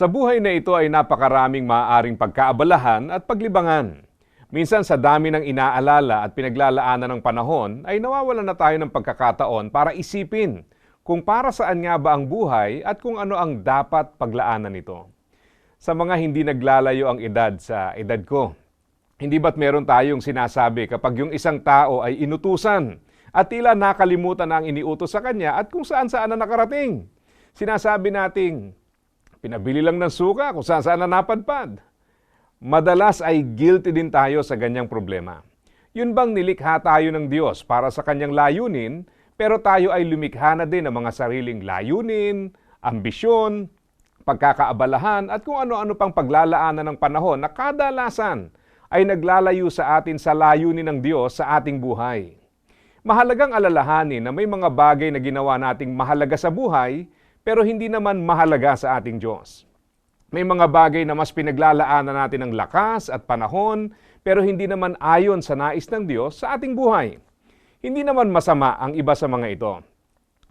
Sa buhay na ito ay napakaraming maaaring pagkaabalahan at paglibangan. Minsan sa dami ng inaalala at pinaglalaanan ng panahon ay nawawalan na tayo ng pagkakataon para isipin kung para saan nga ba ang buhay at kung ano ang dapat paglaanan nito. Sa mga hindi naglalayo ang edad sa edad ko, hindi ba't meron tayong sinasabi kapag yung isang tao ay inutusan at tila nakalimutan na ang iniutos sa kanya at kung saan saan na nakarating? Sinasabi nating, pinabili lang ng suka kung saan saan na napadpad. Madalas ay guilty din tayo sa ganyang problema. Yun bang nilikha tayo ng Diyos para sa kanyang layunin, pero tayo ay lumikha na din ng mga sariling layunin, ambisyon, pagkakaabalahan at kung ano-ano pang paglalaanan ng panahon na kadalasan ay naglalayo sa atin sa layunin ng Diyos sa ating buhay. Mahalagang alalahanin na may mga bagay na ginawa nating mahalaga sa buhay pero hindi naman mahalaga sa ating Diyos. May mga bagay na mas pinaglalaanan natin ng lakas at panahon pero hindi naman ayon sa nais ng Diyos sa ating buhay. Hindi naman masama ang iba sa mga ito.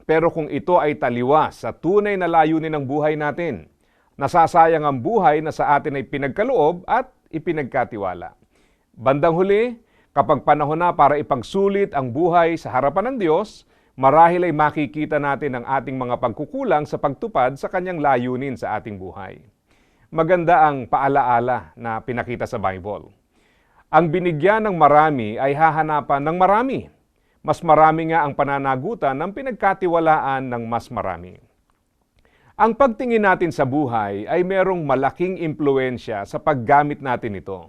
Pero kung ito ay taliwas sa tunay na layunin ng buhay natin, nasasayang ang buhay na sa atin ay pinagkaloob at ipinagkatiwala. Bandang huli, kapag panahon na para ipagsulit ang buhay sa harapan ng Diyos, marahil ay makikita natin ang ating mga pagkukulang sa pagtupad sa kanyang layunin sa ating buhay. Maganda ang paalaala na pinakita sa Bible. Ang binigyan ng marami ay hahanapan ng marami. Mas marami nga ang pananagutan ng pinagkatiwalaan ng mas marami. Ang pagtingin natin sa buhay ay merong malaking impluensya sa paggamit natin ito.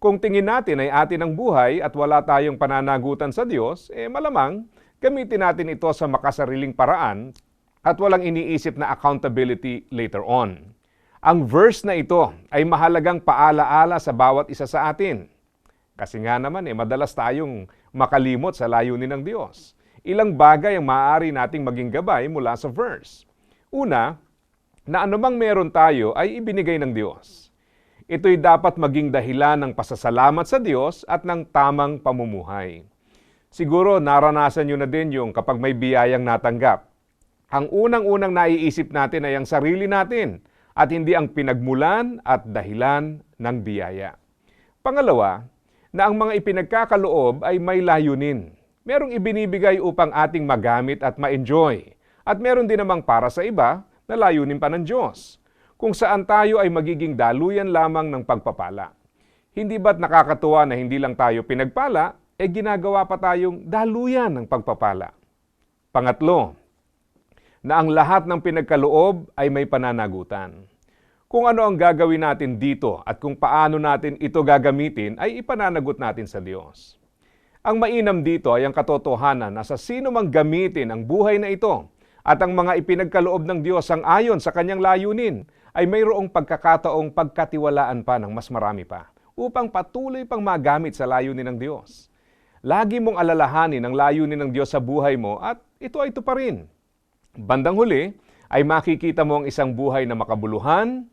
Kung tingin natin ay atin ang buhay at wala tayong pananagutan sa Diyos, eh malamang gamitin natin ito sa makasariling paraan at walang iniisip na accountability later on. Ang verse na ito ay mahalagang paalaala sa bawat isa sa atin. Kasi nga naman eh, madalas tayong makalimot sa layunin ng Diyos. Ilang bagay ang maaari nating maging gabay mula sa verse. Una, na anumang meron tayo ay ibinigay ng Diyos. Ito'y dapat maging dahilan ng pasasalamat sa Diyos at ng tamang pamumuhay. Siguro naranasan nyo na din yung kapag may biyayang natanggap. Ang unang-unang naiisip natin ay ang sarili natin at hindi ang pinagmulan at dahilan ng biyaya. Pangalawa, na ang mga ipinagkakaloob ay may layunin. Merong ibinibigay upang ating magamit at ma-enjoy. At meron din namang para sa iba na layunin pa ng Diyos, kung saan tayo ay magiging daluyan lamang ng pagpapala. Hindi ba't nakakatuwa na hindi lang tayo pinagpala, eh ginagawa pa tayong daluyan ng pagpapala. Pangatlo, na ang lahat ng pinagkaloob ay may pananagutan. Kung ano ang gagawin natin dito at kung paano natin ito gagamitin ay ipananagot natin sa Diyos. Ang mainam dito ay ang katotohanan na sa sino mang gamitin ang buhay na ito at ang mga ipinagkaloob ng Diyos ang ayon sa kanyang layunin ay mayroong pagkakataong pagkatiwalaan pa ng mas marami pa upang patuloy pang magamit sa layunin ng Diyos. Lagi mong alalahanin ang layunin ng Diyos sa buhay mo at ito ay ito pa rin. Bandang huli ay makikita mo ang isang buhay na makabuluhan,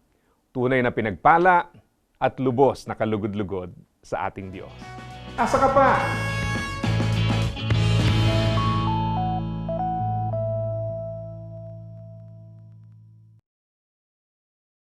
tunay na pinagpala, at lubos na kalugod-lugod sa ating Diyos. Asa ka pa?